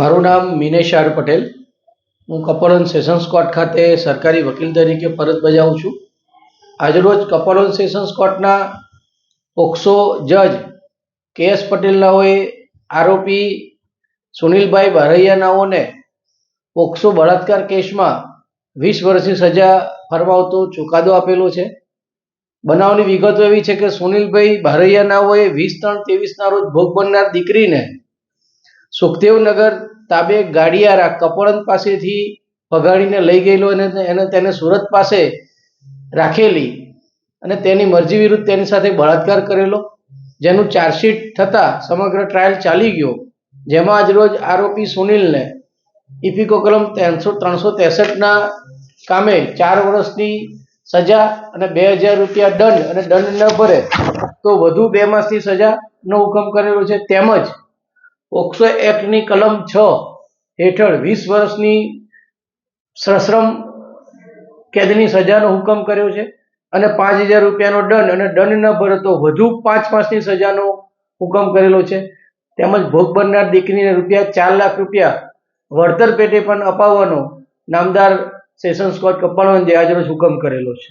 મારું નામ મિનેશ આર પટેલ. હું કપોલન સેશન્સ કોર્ટ ખાતે સરકારી વકીલ તરીકે ફરજ બજાવું છું. આજરોજ કપોલન સેશન્સ કોર્ટના પોક્સો જજ કે એસ પટેલનાઓએ આરોપી સુનિલભાઈ બારૈયાનાઓને પોક્સો બળાત્કાર કેસમાં વીસ વર્ષની સજા ફરમાવતો ચુકાદો આપેલો છે. બનાવની વિગતો એવી છે કે સુનિલભાઈ બારૈયાનાઓએ વીસ ત્રણ ત્રેવીસના રોજ ભોગ બનનાર દીકરીને સુખદેવનગર તાબે ગાડિયારા કપોળન પાસેથી ભગાડીને લઈ ગયેલો અને એને તેને સુરત પાસે રાખેલી અને તેની મરજી વિરુદ્ધ તેની સાથે બળાત્કાર કરેલો, જેનું ચાર્જશીટ થતાં સમગ્ર ટ્રાયલ ચાલી ગયો, જેમાં આજરોજ આરોપી સુનિલને ઇફિકો કલમ ત્રણસો ત્રણસો ત્રેસઠના કામે ચાર વર્ષની સજા અને બે હજાર રૂપિયા દંડ અને દંડ ન ભરે તો વધુ બે માસની સજાનો હુકમ કરેલો છે. તેમજ પોક્સો એક્ટની કલમ છ હેઠળ વીસ વર્ષની સશ્રમ કેદની સજાનો હુકમ કર્યો છે અને પાંચ હજાર રૂપિયાનો દંડ અને દંડ ન ભરે તો વધુ પાંચ માસની સજાનો હુકમ કરેલો છે. તેમજ ભોગ બનનાર દીકરીને રૂપિયા ચાર લાખ રૂપિયા વળતર પેટે પણ અપાવવાનો નામદાર સેશન્સ કોર્ટ કપ્પાણવંજે આજરોજ હુકમ કરેલો છે.